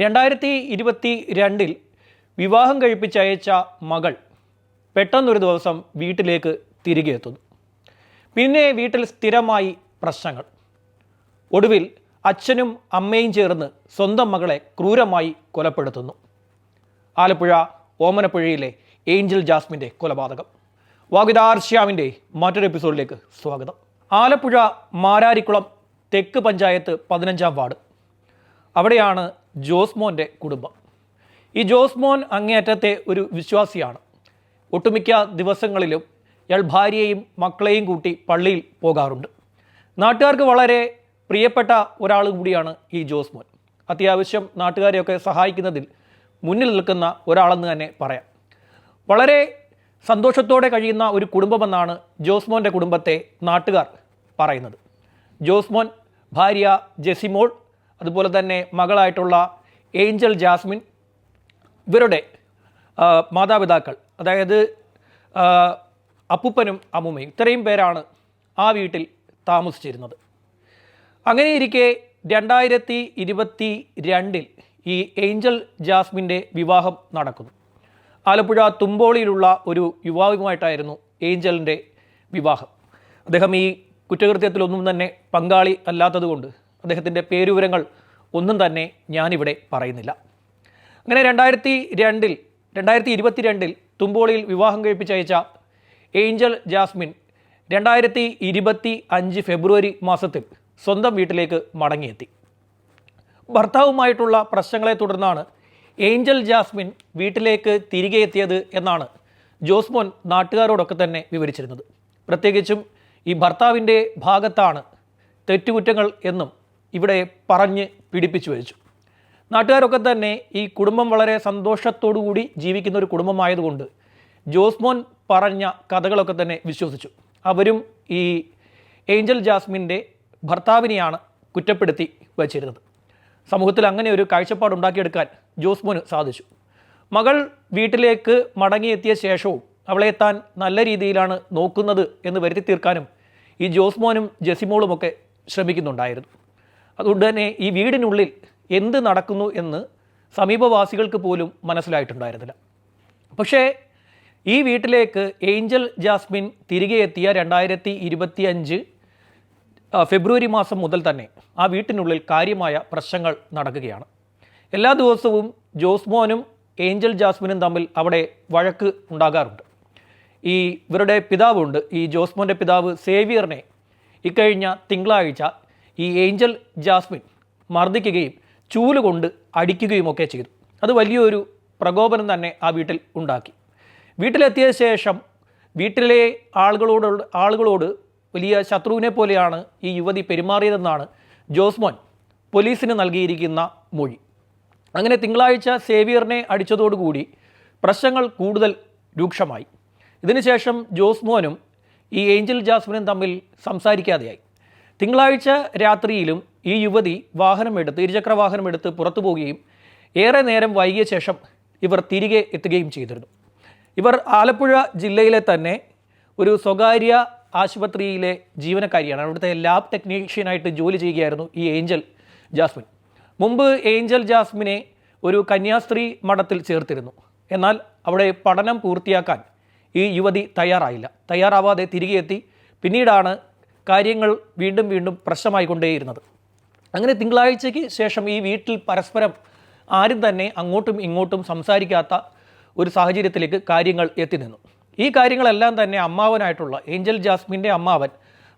രണ്ടായിരത്തി ഇരുപത്തി രണ്ടിൽ വിവാഹം കഴിപ്പിച്ചയച്ച മകൾ പെട്ടെന്നൊരു ദിവസം വീട്ടിലേക്ക് തിരികെ എത്തുന്നു. പിന്നെ വീട്ടിൽ സ്ഥിരമായി പ്രശ്നങ്ങൾ. ഒടുവിൽ അച്ഛനും അമ്മയും ചേർന്ന് സ്വന്തം മകളെ ക്രൂരമായി കൊലപ്പെടുത്തുന്നു. ആലപ്പുഴ ഓമനപ്പുഴയിലെ ഏഞ്ചൽ ജാസ്മിന്റെ കൊലപാതകം. വാഗിദാർ ശ്യാമിന്റെ മറ്റൊരു എപ്പിസോഡിലേക്ക് സ്വാഗതം. ആലപ്പുഴ മാരാരിക്കുളം തെക്ക് പഞ്ചായത്ത് പതിനഞ്ചാം വാർഡ്. അവിടെയാണ് ജോസ്മോന്റെ കുടുംബം. ഈ ജോസ്മോൻ അങ്ങേയറ്റത്തെ ഒരു വിശ്വാസിയാണ്. ഒട്ടുമിക്ക ദിവസങ്ങളിലും ഇയാൾ ഭാര്യയെയും മക്കളെയും കൂട്ടി പള്ളിയിൽ പോകാറുണ്ട്. നാട്ടുകാർക്ക് വളരെ പ്രിയപ്പെട്ട ഒരാൾ കൂടിയാണ് ഈ ജോസ്മോൻ. അത്യാവശ്യം നാട്ടുകാരെയൊക്കെ സഹായിക്കുന്നതിൽ മുന്നിൽ നിൽക്കുന്ന ഒരാളെന്ന് തന്നെ പറയാം. വളരെ സന്തോഷത്തോടെ കഴിയുന്ന ഒരു കുടുംബമെന്നാണ് ജോസ്മോന്റെ കുടുംബത്തെ നാട്ടുകാർ പറയുന്നത്. ജോസ്മോൻ ഭാര്യ ജെസിമോൾ അതുപോലെ തന്നെ മകളായിട്ടുള്ള ഏഞ്ചൽ ജാസ്മിൻ ഇവരുടെ മാതാപിതാക്കൾ അതായത് അപ്പൂപ്പനും അമ്മൂമ്മയും ഇത്രയും പേരാണ് ആ വീട്ടിൽ താമസിച്ചിരുന്നത്. അങ്ങനെയിരിക്കെ രണ്ടായിരത്തി ഇരുപത്തി രണ്ടിൽ ഈ ഏഞ്ചൽ ജാസ്മിന്റെ വിവാഹം നടക്കുന്നു. ആലപ്പുഴ തുമ്പോളിയിലുള്ള ഒരു യുവാവുമായിട്ടായിരുന്നു ഏഞ്ചലിന്റെ വിവാഹം. അദ്ദേഹം ഈ കുറ്റകൃത്യത്തിലൊന്നും തന്നെ പങ്കാളി അല്ലാത്തതുകൊണ്ട് അദ്ദേഹത്തിന്റെ പേരുവിവരങ്ങൾ ഒന്നും തന്നെ ഞാനിവിടെ പറയുന്നില്ല. അങ്ങനെ രണ്ടായിരത്തി രണ്ടിൽ രണ്ടായിരത്തി ഇരുപത്തി രണ്ടിൽ തുമ്പോളിയിൽ വിവാഹം കഴിപ്പിച്ചയച്ച ഏഞ്ചൽ ജാസ്മിൻ രണ്ടായിരത്തി ഇരുപത്തി അഞ്ച് ഫെബ്രുവരി മാസത്തിൽ സ്വന്തം വീട്ടിലേക്ക് മടങ്ങിയെത്തി. ഭർത്താവുമായിട്ടുള്ള പ്രശ്നങ്ങളെ തുടർന്നാണ് ഏഞ്ചൽ ജാസ്മിൻ വീട്ടിലേക്ക് തിരികെ എത്തിയത് എന്നാണ് ജോസ്മോൻ നാട്ടുകാരോടൊക്കെ തന്നെ വിവരിച്ചിരുന്നത്. പ്രത്യേകിച്ചും ഈ ഭർത്താവിന്റെ ഭാഗത്താണ് തെറ്റുകുറ്റങ്ങൾ എന്നും ഇവിടെ പറഞ്ഞ് പിടിപ്പിച്ചു വെച്ചു. നാട്ടുകാരൊക്കെ തന്നെ ഈ കുടുംബം വളരെ സന്തോഷത്തോടു കൂടി ജീവിക്കുന്ന ഒരു കുടുംബമായതുകൊണ്ട് ജോസ്മോൻ പറഞ്ഞ കഥകളൊക്കെ തന്നെ വിശ്വസിച്ചു. അവരും ഈ ഏഞ്ചൽ ജാസ്മിന്റെ ഭർത്താവിനെയാണ് കുറ്റപ്പെടുത്തി വച്ചിരുന്നത്. സമൂഹത്തിൽ അങ്ങനെ ഒരു കാഴ്ചപ്പാട് ഉണ്ടാക്കിയെടുക്കാൻ ജോസ്മോന് സാധിച്ചു. മകൾ വീട്ടിലേക്ക് മടങ്ങിയെത്തിയ ശേഷവും അവളെ താൻ നല്ല രീതിയിലാണ് നോക്കുന്നത് എന്ന് വരുത്തി തീർക്കാനും ഈ ജോസ്മോനും ജെസിമോളുമൊക്കെ ശ്രമിക്കുന്നുണ്ടായിരുന്നു. അതുകൊണ്ട് തന്നെ ഈ വീടിനുള്ളിൽ എന്ത് നടക്കുന്നു എന്ന് സമീപവാസികൾക്ക് പോലും മനസ്സിലായിട്ടുണ്ടായിരുന്നില്ല. പക്ഷേ ഈ വീട്ടിലേക്ക് ഏഞ്ചൽ ജാസ്മിൻ തിരികെ എത്തിയ രണ്ടായിരത്തി ഇരുപത്തി അഞ്ച് ഫെബ്രുവരി മാസം മുതൽ തന്നെ ആ വീട്ടിനുള്ളിൽ കാര്യമായ പ്രശ്നങ്ങൾ നടക്കുകയാണ്. എല്ലാ ദിവസവും ജോസ്മോനും ഏഞ്ചൽ ജാസ്മിനും തമ്മിൽ അവിടെ വഴക്ക് ഉണ്ടാകാറുണ്ട്. ഈ ഇവരുടെ പിതാവുണ്ട്. ഈ ജോസ്മോന്റെ പിതാവ് സേവിയറിനെ ഇക്കഴിഞ്ഞ തിങ്കളാഴ്ച ഈ ഏഞ്ചൽ ജാസ്മിൻ മർദ്ദിക്കുകയും ചൂലുകൊണ്ട് അടിക്കുകയുമൊക്കെ ചെയ്തു. അത് വലിയൊരു പ്രകോപനം തന്നെ ആ വീട്ടിൽ ഉണ്ടാക്കി. വീട്ടിലെത്തിയ ശേഷം വീട്ടിലെ ആളുകളോട് ആളുകളോട് വലിയ ശത്രുവിനെ പോലെയാണ് ഈ യുവതി പെരുമാറിയതെന്നാണ് ജോസ്മോൻ പോലീസിന് നൽകിയിരിക്കുന്ന മൊഴി. അങ്ങനെ തിങ്കളാഴ്ച സേവിയറിനെ അടിച്ചതോടുകൂടി പ്രശ്നങ്ങൾ കൂടുതൽ രൂക്ഷമായി. ഇതിനുശേഷം ജോസ്മോനും ഈ ഏഞ്ചൽ ജാസ്മിനും തമ്മിൽ സംസാരിക്കാതെയായി. തിങ്കളാഴ്ച രാത്രിയിലും ഈ യുവതി വാഹനമെടുത്ത് ഇരുചക്ര വാഹനമെടുത്ത് പുറത്തു പോവുകയും ഏറെ നേരം വൈകിയ ശേഷം ഇവർ തിരികെ എത്തുകയും ചെയ്തിരുന്നു. ഇവർ ആലപ്പുഴ ജില്ലയിലെ തന്നെ ഒരു സ്വകാര്യ ആശുപത്രിയിലെ ജീവനക്കാരിയാണ്. അവിടുത്തെ ലാബ് ടെക്നീഷ്യനായിട്ട് ജോലി ചെയ്യുകയായിരുന്നു ഈ ഏഞ്ചൽ ജാസ്മിൻ. മുമ്പ് ഏഞ്ചൽ ജാസ്മിനെ ഒരു കന്യാസ്ത്രീ മഠത്തിൽ ചേർത്തിരുന്നു. എന്നാൽ അവിടെ പഠനം പൂർത്തിയാക്കാൻ ഈ യുവതി തയ്യാറായില്ല. തയ്യാറാവാതെ തിരികെ എത്തി. പിന്നീടാണ് കാര്യങ്ങൾ വീണ്ടും വീണ്ടും പ്രശ്നമായിക്കൊണ്ടേയിരുന്നത്. അങ്ങനെ തിങ്കളാഴ്ചയ്ക്ക് ശേഷം ഈ വീട്ടിൽ പരസ്പരം ആരും തന്നെ അങ്ങോട്ടും ഇങ്ങോട്ടും സംസാരിക്കാത്ത ഒരു സാഹചര്യത്തിലേക്ക് കാര്യങ്ങൾ എത്തി നിന്നു ഈ കാര്യങ്ങളെല്ലാം തന്നെ അമ്മാവനായിട്ടുള്ള ഏഞ്ചൽ ജാസ്മിന്റെ അമ്മാവൻ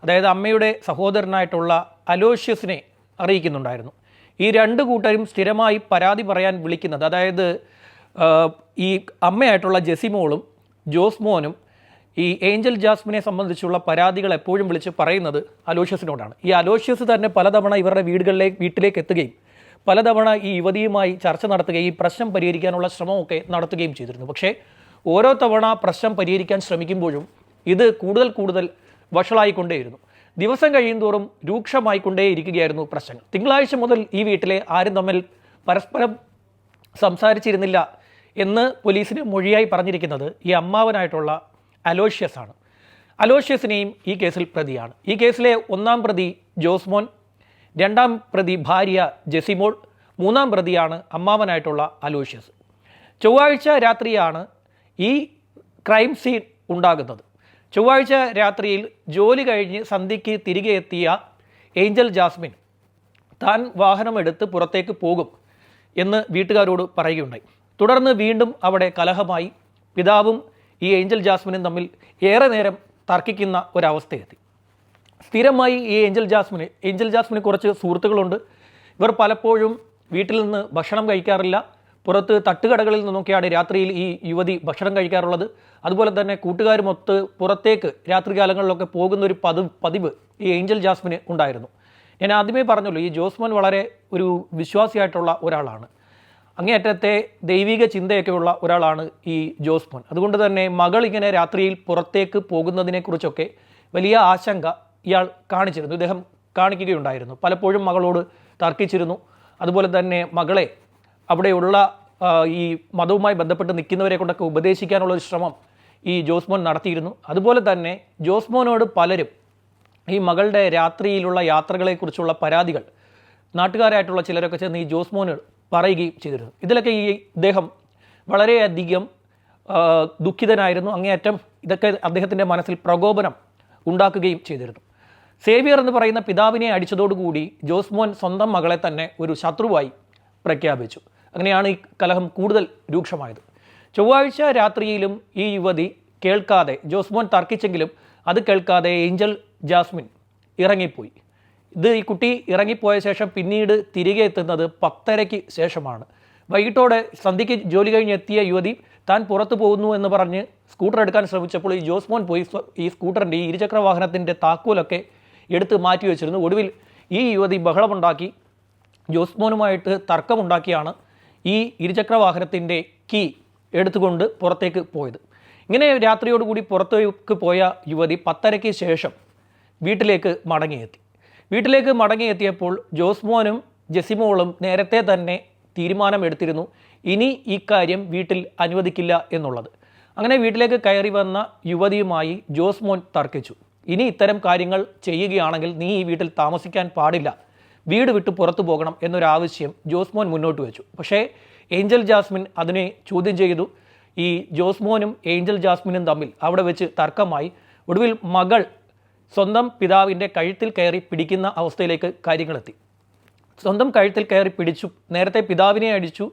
അതായത് അമ്മയുടെ സഹോദരനായിട്ടുള്ള അലോഷ്യസിനെ അറിയിക്കുന്നുണ്ടായിരുന്നു. ഈ രണ്ട് കൂട്ടരും സ്ഥിരമായി പരാതി പറയാൻ വിളിക്കുന്നത് അതായത് ഈ അമ്മയായിട്ടുള്ള ജെസിമോളും ജോസ്മോനും ഈ ഏഞ്ചൽ ജാസ്മിനെ സംബന്ധിച്ചുള്ള പരാതികൾ എപ്പോഴും വിളിച്ച് പറയുന്നത് അലോഷ്യസിനോടാണ്. ഈ അലോഷ്യസ് തന്നെ പലതവണ ഇവരുടെ വീടുകളിലേക്ക് വീട്ടിലേക്ക് എത്തുകയും പലതവണ ഈ യുവതിയുമായി ചർച്ച നടത്തുകയും പ്രശ്നം പരിഹരിക്കാനുള്ള ശ്രമമൊക്കെ നടത്തുകയും ചെയ്തിരുന്നു. പക്ഷേ ഓരോ തവണ പ്രശ്നം പരിഹരിക്കാൻ ശ്രമിക്കുമ്പോഴും ഇത് കൂടുതൽ കൂടുതൽ വഷളായിക്കൊണ്ടേയിരുന്നു. ദിവസം കഴിയുന്തോറും രൂക്ഷമായിക്കൊണ്ടേയിരിക്കുകയായിരുന്നു പ്രശ്നങ്ങൾ. തിങ്കളാഴ്ച മുതൽ ഈ വീട്ടിലെ ആരും തമ്മിൽ പരസ്പരം സംസാരിച്ചിരുന്നില്ല എന്ന് പോലീസിന് മൊഴിയായി പറഞ്ഞിരിക്കുന്നത് ഈ അമ്മാവനായിട്ടുള്ള അലോഷ്യസ് ആണ് അലോഷ്യസിനെയും ഈ കേസിൽ പ്രതിയാണ്. ഈ കേസിലെ ഒന്നാം പ്രതി ജോസ്മോൻ രണ്ടാം പ്രതി ഭാര്യ ജെസിമോൾ മൂന്നാം പ്രതിയാണ് അമ്മാവനായിട്ടുള്ള അലോഷ്യസ്. ചൊവ്വാഴ്ച രാത്രിയാണ് ഈ ക്രൈം സീൻ ഉണ്ടാകുന്നത്. ചൊവ്വാഴ്ച രാത്രിയിൽ ജോലി കഴിഞ്ഞ് സന്ധ്യയ്ക്ക് തിരികെ എത്തിയ ഏഞ്ചൽ ജാസ്മിൻ താൻ വാഹനമെടുത്ത് പുറത്തേക്ക് പോകും എന്ന് വീട്ടുകാരോട് പറയുകയുണ്ടായി. തുടർന്ന് വീണ്ടും അവിടെ കലഹമായി. പിതാവും ഈ ഏഞ്ചൽ ജാസ്മിനും തമ്മിൽ ഏറെ നേരം തർക്കിക്കുന്ന ഒരവസ്ഥയെത്തി. സ്ഥിരമായി ഈ ഏഞ്ചൽ ജാസ്മിന് ഏഞ്ചൽ ജാസ്മിന് കുറച്ച് സുഹൃത്തുക്കളുണ്ട്. ഇവർ പലപ്പോഴും വീട്ടിൽ നിന്ന് ഭക്ഷണം കഴിക്കാറില്ല. പുറത്ത് തട്ടുകടകളിൽ നിന്നൊക്കെയാണ് രാത്രിയിൽ ഈ യുവതി ഭക്ഷണം കഴിക്കാറുള്ളത്. അതുപോലെ തന്നെ കൂട്ടുകാരുമൊത്ത് പുറത്തേക്ക് രാത്രികാലങ്ങളിലൊക്കെ പോകുന്ന ഒരു പതിവ് പതിവ് ഈ ഏഞ്ചൽ ജാസ്മിന് ഉണ്ടായിരുന്നു. ഞാൻ ആദ്യമേ പറഞ്ഞല്ലോ ഈ ജോസ്മോൻ വളരെ ഒരു വിശ്വാസിയായിട്ടുള്ള ഒരാളാണ്. അങ്ങേയറ്റത്തെ ദൈവിക ചിന്തയൊക്കെയുള്ള ഒരാളാണ് ഈ ജോസ് ജോസ്മോൻ അതുകൊണ്ട് തന്നെ മകൾ ഇങ്ങനെ രാത്രിയിൽ പുറത്തേക്ക് പോകുന്നതിനെക്കുറിച്ചൊക്കെ വലിയ ആശങ്ക ഇയാൾ കാണിച്ചിരുന്നു. ഇദ്ദേഹം കാണിക്കുകയുണ്ടായിരുന്നു. പലപ്പോഴും മകളോട് തർക്കിച്ചിരുന്നു. അതുപോലെ തന്നെ മകളെ അവിടെയുള്ള ഈ മതവുമായി ബന്ധപ്പെട്ട് നിൽക്കുന്നവരെ കൊണ്ടൊക്കെ ഉപദേശിക്കാനുള്ള ഒരു ശ്രമം ഈ ജോസ്മോൻ നടത്തിയിരുന്നു. അതുപോലെ തന്നെ ജോസ്മോനോട് പലരും ഈ മകളുടെ രാത്രിയിലുള്ള യാത്രകളെക്കുറിച്ചുള്ള പരാതികൾ നാട്ടുകാരായിട്ടുള്ള ചിലരൊക്കെ ചെന്ന് ഈ ജോസ്മോന് പറയുകയും ചെയ്തിരുന്നു. ഇതിലൊക്കെ ഈ ഇദ്ദേഹം വളരെയധികം ദുഃഖിതനായിരുന്നു. അങ്ങേയറ്റം ഇതൊക്കെ അദ്ദേഹത്തിന്റെ മനസ്സിൽ പ്രകോപനം ഉണ്ടാക്കുകയും ചെയ്തിരുന്നു. സേവിയർ എന്ന് പറയുന്ന പിതാവിനെ അടിച്ചതോടുകൂടി ജോസ്മോൻ സ്വന്തം മകളെ തന്നെ ഒരു ശത്രുവായി പ്രഖ്യാപിച്ചു. അങ്ങനെയാണ് ഈ കലഹം കൂടുതൽ രൂക്ഷമായത്. ചൊവ്വാഴ്ച രാത്രിയിലും ഈ യുവതി കേൾക്കാതെ ജോസ്മോൻ തർക്കിച്ചെങ്കിലും അത് കേൾക്കാതെ ഏഞ്ചൽ ജാസ്മിൻ ഇറങ്ങിപ്പോയി. ഇത് ഈ കുട്ടി ഇറങ്ങിപ്പോയ ശേഷം പിന്നീട് തിരികെ എത്തുന്നത് പത്തരയ്ക്ക് ശേഷമാണ്. വൈകിട്ടോടെ സന്ധ്യയ്ക്ക് ജോലി കഴിഞ്ഞ് എത്തിയ യുവതി താൻ പുറത്തു പോകുന്നു എന്ന് പറഞ്ഞ് സ്കൂട്ടർ എടുക്കാൻ ശ്രമിച്ചപ്പോൾ ഈ ജോസ്മോൻ പോയി ഈ സ്കൂട്ടറിന്റെ ഈ ഇരുചക്ര വാഹനത്തിന്റെ താക്കോലൊക്കെ എടുത്ത് മാറ്റി വെച്ചിരുന്നു. ഒടുവിൽ ഈ യുവതി ബഹളമുണ്ടാക്കി. ജോസ്മോനുമായിട്ട് തർക്കമുണ്ടാക്കിയാണ് ഈ ഇരുചക്ര വാഹനത്തിന്റെ കീ എടുത്തുകൊണ്ട് പുറത്തേക്ക് പോയത്. ഇങ്ങനെ രാത്രിയോടുകൂടി പുറത്തേക്ക് പോയ യുവതി പത്തരയ്ക്ക് ശേഷം വീട്ടിലേക്ക് മടങ്ങിയെത്തി. വീട്ടിലേക്ക് മടങ്ങിയെത്തിയപ്പോൾ ജോസ്മോനും ജെസിമോളും നേരത്തെ തന്നെ തീരുമാനമെടുത്തിരുന്നു. ഇനി ഈ കാര്യം വീട്ടിൽ അനുവദിക്കില്ല എന്നുള്ളത്. അങ്ങനെ വീട്ടിലേക്ക് കയറി വന്ന യുവതിയുമായി ജോസ്മോൻ തർക്കിച്ചു. ഇനി ഇത്തരം കാര്യങ്ങൾ ചെയ്യുകയാണെങ്കിൽ നീ ഈ വീട്ടിൽ താമസിക്കാൻ പാടില്ല. വീട് വിട്ട് പുറത്തു പോകണം എന്നൊരാവശ്യം ജോസ്മോൻ മുന്നോട്ട് വെച്ചു. പക്ഷേ ഏഞ്ചൽ ജാസ്മിൻ അതിനെ ചോദ്യം ചെയ്തു. ഈ ജോസ്മോനും ഏഞ്ചൽ ജാസ്മിനും തമ്മിൽ അവിടെ വെച്ച് തർക്കമായി. ഒടുവിൽ മകൾ സ്വന്തം പിതാവിന്റെ കഴുത്തിൽ കയറി പിടിക്കുന്ന അവസ്ഥയിലേക്ക് കാര്യങ്ങളെത്തി. സ്വന്തം കഴുത്തിൽ കയറി പിടിച്ചു. നേരത്തെ പിതാവിനെ അടിച്ചു.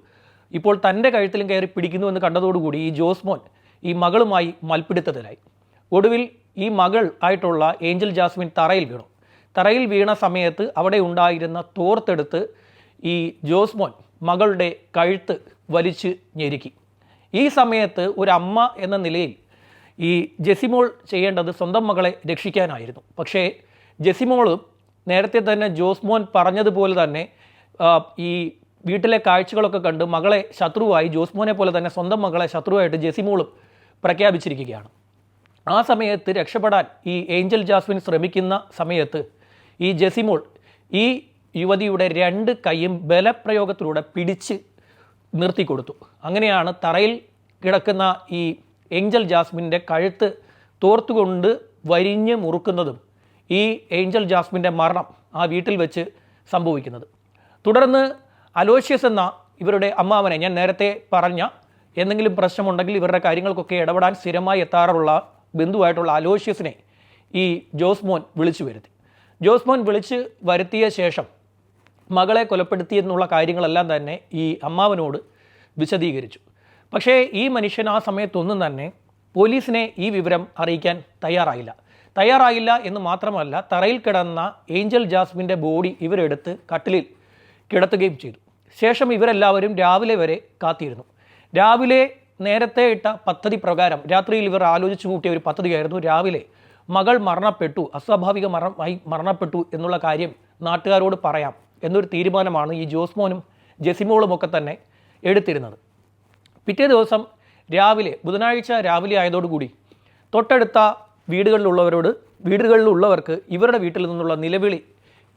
ഇപ്പോൾ തന്റെ കഴുത്തിലും കയറി പിടിക്കുന്നു എന്ന് കണ്ടതോടുകൂടി ഈ ജോസ്മോൻ ഈ മകളുമായി മൽപ്പിടുത്തത്തിലായി ഒടുവിൽ ഈ മകൾ ആയിട്ടുള്ള ഏഞ്ചൽ ജാസ്മിൻ തറയിൽ വീണു. തറയിൽ വീണ സമയത്ത് അവിടെ ഉണ്ടായിരുന്ന തോർത്തെടുത്ത് ഈ ജോസ്മോൻ മകളുടെ കഴുത്ത് വലിച്ച് ഞെരുക്കി. ഈ സമയത്ത് ഒരു അമ്മ എന്ന നിലയിൽ ഈ ജെസിമോൾ ചെയ്യേണ്ടത് സ്വന്തം മകളെ രക്ഷിക്കാനായിരുന്നു. പക്ഷേ ജെസിമോളും നേരത്തെ തന്നെ ജോസ്മോൻ പറഞ്ഞതുപോലെ തന്നെ ഈ വീട്ടിലെ കാഴ്ചകളൊക്കെ കണ്ട് മകളെ ശത്രുവായി ജോസ്മോനെ പോലെ തന്നെ സ്വന്തം മകളെ ശത്രുവായിട്ട് ജെസിമോളും പ്രഖ്യാപിച്ചിരിക്കുകയാണ്. ആ സമയത്ത് രക്ഷപ്പെടാൻ ഈ ഏഞ്ചൽ ജാസ്മിൻ ശ്രമിക്കുന്ന സമയത്ത് ഈ ജെസിമോൾ ഈ യുവതിയുടെ രണ്ട് കൈയും ബലപ്രയോഗത്തിലൂടെ പിടിച്ച് നിർത്തിക്കൊടുത്തു. അങ്ങനെയാണ് തറയിൽ കിടക്കുന്ന ഈ ഏഞ്ചൽ ജാസ്മിന്റെ കഴുത്ത് തോർത്തുകൊണ്ട് വരിഞ്ഞ് മുറുക്കുന്നതും ഈ ഏഞ്ചൽ ജാസ്മിന്റെ മരണം ആ വീട്ടിൽ വെച്ച് സംഭവിക്കുന്നത്. തുടർന്ന് അലോഷ്യസ് എന്ന ഇവരുടെ അമ്മാവനെ ഞാൻ നേരത്തെ പറഞ്ഞ എന്തെങ്കിലും പ്രശ്നമുണ്ടെങ്കിൽ ഇവരുടെ കാര്യങ്ങൾക്കൊക്കെ ഇടപെടാൻ സ്ഥിരമായി എത്താറുള്ള ബന്ധുവായിട്ടുള്ള അലോഷ്യസിനെ ഈ ജോസ്മോൻ വിളിച്ചു വരുത്തി. ജോസ്മോൻ വിളിച്ച് വരുത്തിയ ശേഷം മകളെ കൊലപ്പെടുത്തി എന്നുള്ള കാര്യങ്ങളെല്ലാം തന്നെ ഈ അമ്മാവനോട് വിശദീകരിച്ചു. പക്ഷേ ഈ മനുഷ്യൻ ആ സമയത്തൊന്നും തന്നെ പോലീസിനെ ഈ വിവരം അറിയിക്കാൻ തയ്യാറായില്ല. തയ്യാറായില്ല എന്ന് മാത്രമല്ല തറയിൽ കിടന്ന ഏഞ്ചൽ ജാസ്മിന്റെ ബോഡി ഇവരെടുത്ത് കട്ടിലിൽ കിടത്തുകയും ചെയ്തു. ശേഷം ഇവരെല്ലാവരും രാവിലെ വരെ കാത്തിരുന്നു. രാവിലെ നേരത്തെ ഇട്ട പദ്ധതി പ്രകാരം രാത്രിയിൽ ഇവർ ആലോചിച്ചു കൂട്ടിയ ഒരു പദ്ധതിയായിരുന്നു രാവിലെ മകൾ മരണപ്പെട്ടു അസ്വാഭാവിക മരണമായി മരണപ്പെട്ടു എന്നുള്ള കാര്യം നാട്ടുകാരോട് പറയാം എന്നൊരു തീരുമാനമാണ് ഈ ജോസ്മോനും ജെസിമോളും ഒക്കെ തന്നെ എടുത്തിരുന്നത്. പിറ്റേ ദിവസം രാവിലെ ബുധനാഴ്ച രാവിലെ ആയതോടുകൂടി തൊട്ടടുത്ത വീടുകളിലുള്ളവരോട് വീടുകളിലുള്ളവർക്ക് ഇവരുടെ വീട്ടിൽ നിന്നുള്ള നിലവിളി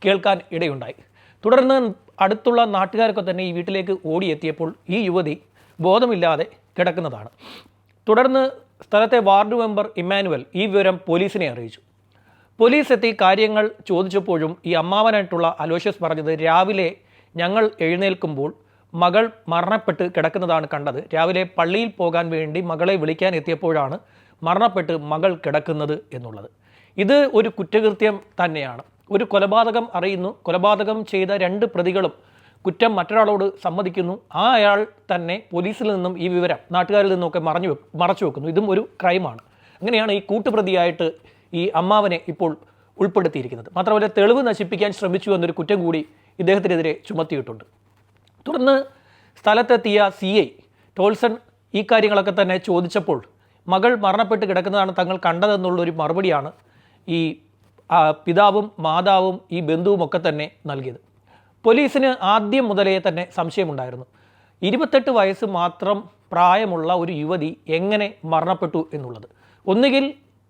കേൾക്കാൻ ഇടയുണ്ടായി. തുടർന്ന് അടുത്തുള്ള നാട്ടുകാരൊക്കെ തന്നെ ഈ വീട്ടിലേക്ക് ഓടിയെത്തിയപ്പോൾ ഈ യുവതി ബോധമില്ലാതെ കിടക്കുന്നതാണ്. തുടർന്ന് സ്ഥലത്തെ വാർഡ് മെമ്പർ ഇമ്മാനുവൽ ഈ വിവരം പോലീസിനെ അറിയിച്ചു. പോലീസ് എത്തി കാര്യങ്ങൾ ചോദിച്ചപ്പോഴും ഈ അമ്മാവനായിട്ടുള്ള അലോഷ്യസ് പറഞ്ഞത് രാവിലെ ഞങ്ങൾ എഴുന്നേൽക്കുമ്പോൾ മകൾ മരണപ്പെട്ട് കിടക്കുന്നതാണ് കണ്ടത്. രാവിലെ പള്ളിയിൽ പോകാൻ വേണ്ടി മകളെ വിളിക്കാൻ എത്തിയപ്പോഴാണ് മരണപ്പെട്ട് മകൾ കിടക്കുന്നത് എന്നുള്ളത്. ഇത് ഒരു കുറ്റകൃത്യം തന്നെയാണ്. ഒരു കൊലപാതകം അറിയുന്നു. കൊലപാതകം ചെയ്ത രണ്ട് പ്രതികളും കുറ്റം മറ്റൊരാളോട് സമ്മതിക്കുന്നു. ആ അയാൾ തന്നെ പോലീസിൽ നിന്നും ഈ വിവരം നാട്ടുകാരിൽ നിന്നൊക്കെ മറഞ്ഞു മറച്ചു വെക്കുന്നു. ഇതും ഒരു ക്രൈമാണ്. അങ്ങനെയാണ് ഈ കൂട്ടുപ്രതിയായിട്ട് ഈ അമ്മാവനെ ഇപ്പോൾ ഉൾപ്പെടുത്തിയിരിക്കുന്നത്. മാത്രമല്ല തെളിവ് നശിപ്പിക്കാൻ ശ്രമിച്ചു എന്നൊരു കുറ്റം കൂടി ഇദ്ദേഹത്തിനെതിരെ ചുമത്തിയിട്ടുണ്ട്. തുടർന്ന് സ്ഥലത്തെത്തിയ സി ഐ ടോൾസൺ ഈ കാര്യങ്ങളൊക്കെ തന്നെ ചോദിച്ചപ്പോൾ മകൾ മരണപ്പെട്ട് കിടക്കുന്നതാണ് തങ്ങൾ കണ്ടതെന്നുള്ളൊരു മറുപടിയാണ് ഈ പിതാവും മാതാവും ഈ ബന്ധുവും ഒക്കെ തന്നെ നൽകിയത്. പോലീസിന് ആദ്യം മുതലേ തന്നെ സംശയമുണ്ടായിരുന്നു. ഇരുപത്തെട്ട് വയസ്സ് മാത്രം പ്രായമുള്ള ഒരു യുവതി എങ്ങനെ മരണപ്പെട്ടു എന്നുള്ളത്. ഒന്നുകിൽ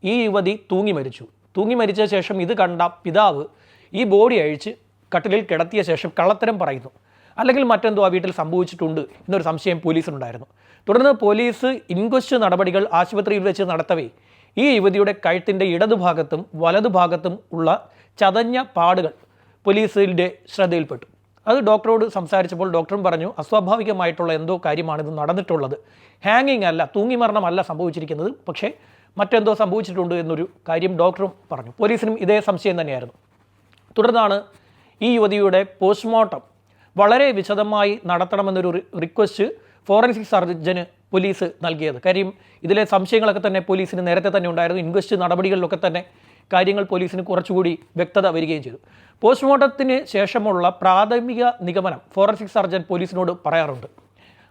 ഈ യുവതി തൂങ്ങി മരിച്ചു. തൂങ്ങി മരിച്ച ശേഷം ഇത് കണ്ട പിതാവ് ഈ ബോഡി അഴിച്ച് കട്ടിലിൽ കിടത്തിയ ശേഷം കള്ളത്തരം പറയുന്നു. അല്ലെങ്കിൽ മറ്റെന്തോ ആ വീട്ടിൽ സംഭവിച്ചിട്ടുണ്ട് എന്നൊരു സംശയം പോലീസിനുണ്ടായിരുന്നു. തുടർന്ന് പോലീസ് ഇൻക്വസ്റ്റ് നടപടികൾ ആശുപത്രിയിൽ വെച്ച് നടത്തവേ ഈ യുവതിയുടെ കഴുത്തിന്റെ ഇടതുഭാഗത്തും വലതുഭാഗത്തും ഉള്ള ചതഞ്ഞ പാടുകൾ പോലീസിന്റെ ശ്രദ്ധയിൽപ്പെട്ടു. അത് ഡോക്ടറോട് സംസാരിച്ചപ്പോൾ ഡോക്ടറും പറഞ്ഞു അസ്വാഭാവികമായിട്ടുള്ള എന്തോ കാര്യമാണിത് നടന്നിട്ടുള്ളത്. ഹാങ്ങിങ് അല്ല തൂങ്ങി മരണമല്ല സംഭവിച്ചിരിക്കുന്നത് പക്ഷേ മറ്റെന്തോ സംഭവിച്ചിട്ടുണ്ട് എന്നൊരു കാര്യം ഡോക്ടറും പറഞ്ഞു. പോലീസിനും ഇതേ സംശയം തന്നെയായിരുന്നു. തുടർന്നാണ് ഈ യുവതിയുടെ പോസ്റ്റ്മോർട്ടം വളരെ വിശദമായി നടത്തണമെന്നൊരു റിക്വസ്റ്റ് ഫോറൻസിക് സർജന് പോലീസ് നൽകിയത്. കാര്യം ഇതിലെ സംശയങ്ങളൊക്കെ തന്നെ പോലീസിന് നേരത്തെ തന്നെ ഉണ്ടായിരുന്നു. ഇൻക്വസ്റ്റ് നടപടികളിലൊക്കെ തന്നെ കാര്യങ്ങൾ പോലീസിന് കുറച്ചുകൂടി വ്യക്തത വരികയും ചെയ്തു. പോസ്റ്റ്മോർട്ടത്തിന് ശേഷമുള്ള പ്രാഥമിക നിഗമനം ഫോറൻസിക് സർജൻ പോലീസിനോട് പറയാറുണ്ട്.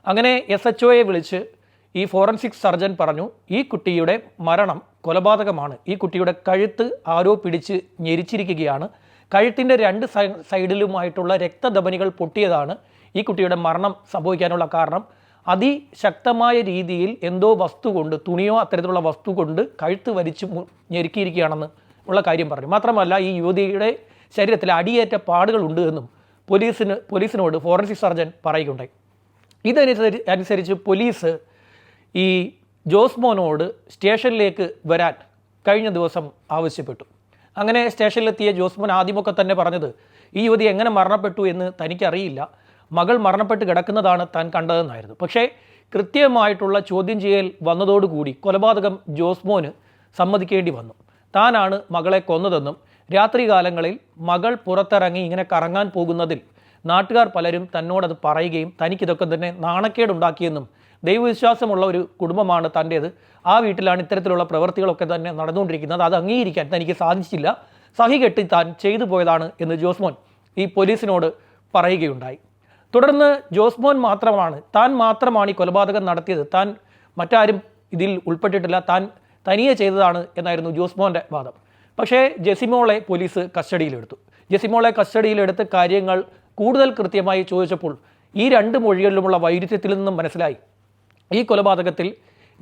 അങ്ങനെ എസ് എച്ച് ഒയെ വിളിച്ച് ഈ ഫോറൻസിക് സർജൻ പറഞ്ഞു ഈ കുട്ടിയുടെ മരണം കൊലപാതകമാണ്. ഈ കുട്ടിയുടെ കഴുത്ത് ആരോ പിടിച്ച് ഞെരിച്ചിരിക്കുകയാണ്. കഴുത്തിന്റെ രണ്ട് സൈഡിലുമായിട്ടുള്ള രക്തധമനികൾ പൊട്ടിയതാണ് ഈ കുട്ടിയുടെ മരണം സംഭവിക്കാനുള്ള കാരണം. അതിശക്തമായ രീതിയിൽ എന്തോ വസ്തു കൊണ്ട് തുണിയോ അത്തരത്തിലുള്ള വസ്തു കൊണ്ട് കഴുത്ത് വലിച്ച് ഞെരുക്കിയിരിക്കുകയാണെന്ന് ഉള്ള കാര്യം പറഞ്ഞു. മാത്രമല്ല ഈ യുവതിയുടെ ശരീരത്തിൽ അടിയേറ്റ പാടുകളുണ്ട് എന്നും പോലീസിന് പോലീസിനോട് ഫോറൻസിക് സർജൻ പറയുകയുണ്ടായി. ഇതനുസരി അനുസരിച്ച് പോലീസ് ഈ ജോസ്മോനോട് സ്റ്റേഷനിലേക്ക് വരാൻ കഴിഞ്ഞ ദിവസം ആവശ്യപ്പെട്ടു. അങ്ങനെ സ്റ്റേഷനിലെത്തിയ ജോസ്മോൻ ആദ്യമൊക്കെ തന്നെ പറഞ്ഞത് ഈ യുവതി എങ്ങനെ മരണപ്പെട്ടു എന്ന് തനിക്കറിയില്ല. മകൾ മരണപ്പെട്ട് കിടക്കുന്നതാണ് താൻ കണ്ടതെന്നായിരുന്നു. പക്ഷേ കൃത്യമായിട്ടുള്ള ചോദ്യം ചെയ്യൽ വന്നതോടുകൂടി കൊലപാതകം ജോസ്മോന് സമ്മതിക്കേണ്ടി വന്നു. താനാണ് മകളെ കൊന്നതെന്നും രാത്രികാലങ്ങളിൽ മകൾ പുറത്തിറങ്ങി ഇങ്ങനെ കറങ്ങാൻ പോകുന്നതിൽ നാട്ടുകാർ പലരും തന്നോടത് പറയുകയും തനിക്കിതൊക്കെ തന്നെ നാണക്കേടുണ്ടാക്കിയെന്നും ദൈവവിശ്വാസമുള്ള ഒരു കുടുംബമാണ് തന്റേത്. ആ വീട്ടിലാണ് ഇത്തരത്തിലുള്ള പ്രവൃത്തികളൊക്കെ തന്നെ നടന്നുകൊണ്ടിരിക്കുന്നത്. അത് അംഗീകരിക്കാൻ തനിക്ക് സാധിച്ചില്ല. സഹികെട്ടി താൻ ചെയ്തു പോയതാണ് എന്ന് ജോസ്മോൻ ഈ പോലീസിനോട് പറയുകയുണ്ടായി. തുടർന്ന് ജോസ്മോൻ മാത്രമാണ് താൻ മാത്രമാണ് ഈ കൊലപാതകം നടത്തിയത്. താൻ മറ്റാരും ഇതിൽ ഉൾപ്പെട്ടിട്ടില്ല. താൻ തനിയെ ചെയ്തതാണ് എന്നായിരുന്നു ജോസ്മോന്റെ വാദം. പക്ഷേ ജെസിമോളെ പോലീസ് കസ്റ്റഡിയിലെടുത്തു. ജെസിമോളെ കസ്റ്റഡിയിലെടുത്ത് കാര്യങ്ങൾ കൂടുതൽ കൃത്യമായി ചോദിച്ചപ്പോൾ ഈ രണ്ട് മൊഴികളിലുമുള്ള വൈരുദ്ധ്യത്തിൽ നിന്നും മനസ്സിലായി. ഈ കൊലപാതകത്തിൽ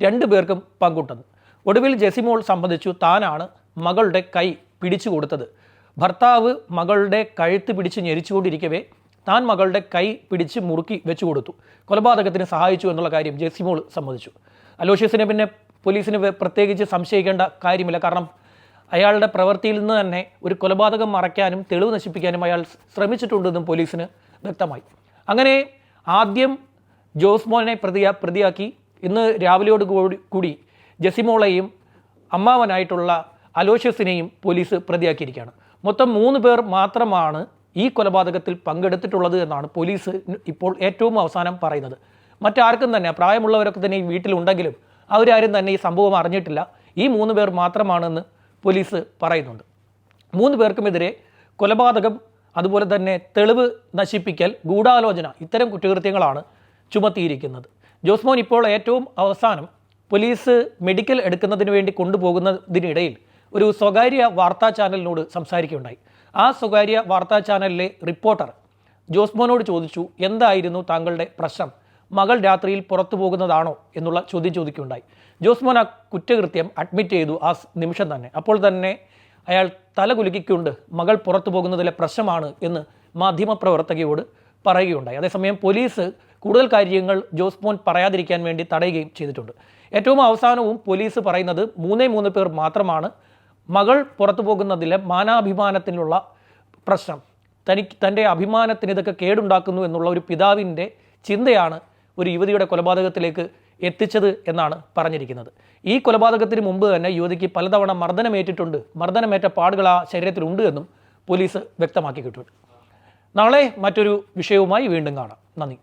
രണ്ടു പേർക്കും പങ്കുണ്ടെന്ന്. ഒടുവിൽ ജെസിമോൾ സംബന്ധിച്ചു താനാണ് മകളുടെ കൈ പിടിച്ചു കൊടുത്തത്. ഭർത്താവ് മകളുടെ കഴുത്ത് പിടിച്ച് ഞെരിച്ചുകൊണ്ടിരിക്കവേ താൻ മകളുടെ കൈ പിടിച്ച് മുറുക്കി വെച്ചു കൊടുത്തു. കൊലപാതകത്തിന് സഹായിച്ചു എന്നുള്ള കാര്യം ജെസിമോൾ സമ്മതിച്ചു. അലോഷ്യസിനെ പിന്നെ പോലീസിന് പ്രത്യേകിച്ച് സംശയിക്കേണ്ട കാര്യമില്ല. കാരണം അയാളുടെ പ്രവൃത്തിയിൽ നിന്ന് തന്നെ ഒരു കൊലപാതകം മറയ്ക്കാനും തെളിവ് നശിപ്പിക്കാനും അയാൾ ശ്രമിച്ചിട്ടുണ്ടെന്നും പോലീസിന് വ്യക്തമായി. അങ്ങനെ ആദ്യം ജോസ്മോനെ പ്രതിയാ പ്രതിയാക്കി. ഇന്ന് രാവിലെയോട് കൂടി ജെസിമോളെയും അമ്മാവനായിട്ടുള്ള അലോഷ്യസിനെയും പോലീസ് പ്രതിയാക്കിയിരിക്കുകയാണ്. മൊത്തം മൂന്ന് പേർ മാത്രമാണ് ഈ കൊലപാതകത്തിൽ പങ്കെടുത്തിട്ടുള്ളത് എന്നാണ് പോലീസ് ഇപ്പോൾ ഏറ്റവും അവസാനം പറയുന്നത്. മറ്റാർക്കും തന്നെ പ്രായമുള്ളവരൊക്കെ തന്നെ ഈ വീട്ടിലുണ്ടെങ്കിലും അവരാരും തന്നെ ഈ സംഭവം അറിഞ്ഞിട്ടില്ല. ഈ മൂന്ന് പേർ മാത്രമാണെന്ന് പോലീസ് പറയുന്നുണ്ട്. മൂന്ന് പേർക്കുമെതിരെ കൊലപാതകം അതുപോലെ തന്നെ തെളിവ് നശിപ്പിക്കൽ ഗൂഢാലോചന ഇത്തരം കുറ്റകൃത്യങ്ങളാണ് ചുമത്തിയിരിക്കുന്നത്. ജോസ്മോൻ ഇപ്പോൾ ഏറ്റവും അവസാനം പോലീസ് മെഡിക്കൽ എടുക്കുന്നതിന് വേണ്ടി കൊണ്ടുപോകുന്നതിനിടയിൽ ഒരു സ്വകാര്യ വാർത്താ ചാനലിനോട് സംസാരിക്കുകയുണ്ടായി. ആ സ്വകാര്യ വാർത്താ ചാനലിലെ റിപ്പോർട്ടർ ജോസ്മോനോട് ചോദിച്ചു എന്തായിരുന്നു താങ്കളുടെ പ്രശ്നം? മകൾ രാത്രിയിൽ പുറത്തു പോകുന്നതാണോ? എന്നുള്ള ചോദ്യം ചോദിക്കുകയുണ്ടായി. ജോസ്മോൻ ആ കുറ്റകൃത്യം അഡ്മിറ്റ് ചെയ്തു ആ നിമിഷം തന്നെ. അപ്പോൾ തന്നെ അയാൾ തല കുലുക്കിക്കൊണ്ട് മകൾ പുറത്തു പോകുന്നതിലെ പ്രശ്നമാണ് എന്ന് മാധ്യമപ്രവർത്തകയോട് പറയുകയുണ്ടായി. അതേസമയം പോലീസ് കൂടുതൽ കാര്യങ്ങൾ ജോസ് ജോസ്മോൻ പറയാതിരിക്കാൻ വേണ്ടി തടയുകയും ചെയ്തിട്ടുണ്ട്. ഏറ്റവും അവസാനവും പോലീസ് പറയുന്നത് മൂന്നേ മൂന്ന് പേർ മാത്രമാണ്. മകൾ പുറത്തു പോകുന്നതിലെ മാനാഭിമാനത്തിനുള്ള പ്രശ്നം. തനിക്ക് തന്റെ അഭിമാനത്തിന് ഇതൊക്കെ കേടുണ്ടാക്കുന്നു എന്നുള്ള ഒരു പിതാവിന്റെ ചിന്തയാണ് ഒരു യുവതിയുടെ കൊലപാതകത്തിലേക്ക് എത്തിച്ചത് എന്നാണ് പറഞ്ഞിരിക്കുന്നത്. ഈ കൊലപാതകത്തിന് മുമ്പ് തന്നെ യുവതിക്ക് പലതവണ മർദ്ദനമേറ്റിട്ടുണ്ട്. മർദ്ദനമേറ്റ പാടുകൾ ആ ശരീരത്തിലുണ്ട് എന്നും പോലീസ് വ്യക്തമാക്കി കിട്ടും നാളെ മറ്റൊരു വിഷയവുമായി വീണ്ടും കാണാം. നന്ദി.